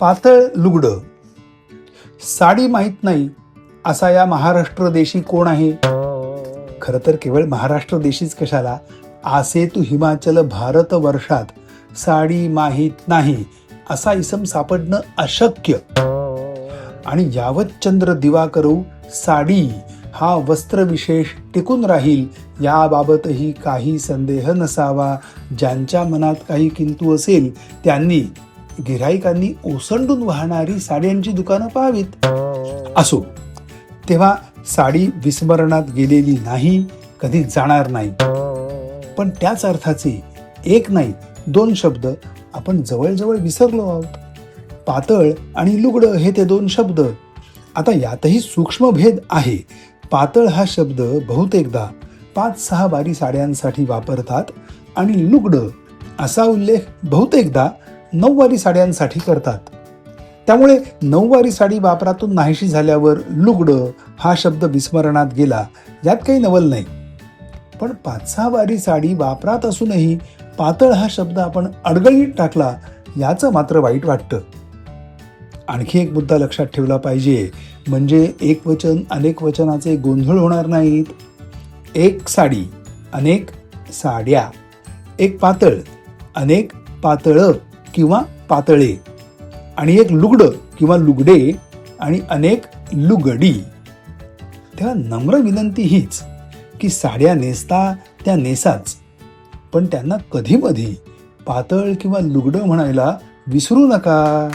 पातळ लुगडं. साडी माहीत नाही असा या महाराष्ट्र देशी कोण आहे? खरं तर केवळ महाराष्ट्र देशीच कशाला? आसे तू हिमाचल भारत वर्षात साडी माहीत नाही असा इसम सापडणं अशक्य. आणि यावत चंद्र दिवा करू साडी हा वस्त्रविशेष टिकून राहील याबाबतही काही संदेह नसावा. ज्यांच्या मनात काही किंतू असेल त्यांनी गिऱ्हाईकांनी ओसंडून वाहणारी साड्यांची दुकानं पाहावीत. असो तेव्हा साडी विस्मरणात गेलेली नाही कधी जाणार नाही. पण त्याच अर्थाचे एक नाही दोन शब्द आपण जवळजवळ विसरलो आहोत. पातळ आणि लुगडं हे ते दोन शब्द. आता यातही सूक्ष्म भेद आहे. पातळ हा शब्द बहुतेकदा पाच सहा बारी साड्यांसाठी वापरतात आणि लुगडं असा उल्लेख बहुतेकदा नऊवारी साड्यांसाठी करतात. त्यामुळे नऊवारी साडी वापरातून नाहीशी झाल्यावर लुगडं हा शब्द विस्मरणात गेला. यात काही नवल नाही. पण पाच सहा वारी साडी वापरात असूनही पातळ हा शब्द आपण अडगळीत टाकला याचं मात्र वाईट वाटतं. आणखी एक मुद्दा लक्षात ठेवला पाहिजे म्हणजे एक वचन अनेक वचनाचे गोंधळ होणार नाहीत. एक साडी अनेक साड्या. एक पातळ अनेक पातळं. किंवा पातळे आणि एक लुगडं किंवा लुगडे आणि अनेक लुगडी. तेव्हा नम्र विनंती हीच की साड्या नेसता त्या नेसाच. पण त्यांना कधी पातळ किंवा लुगडं म्हणायला विसरू नका.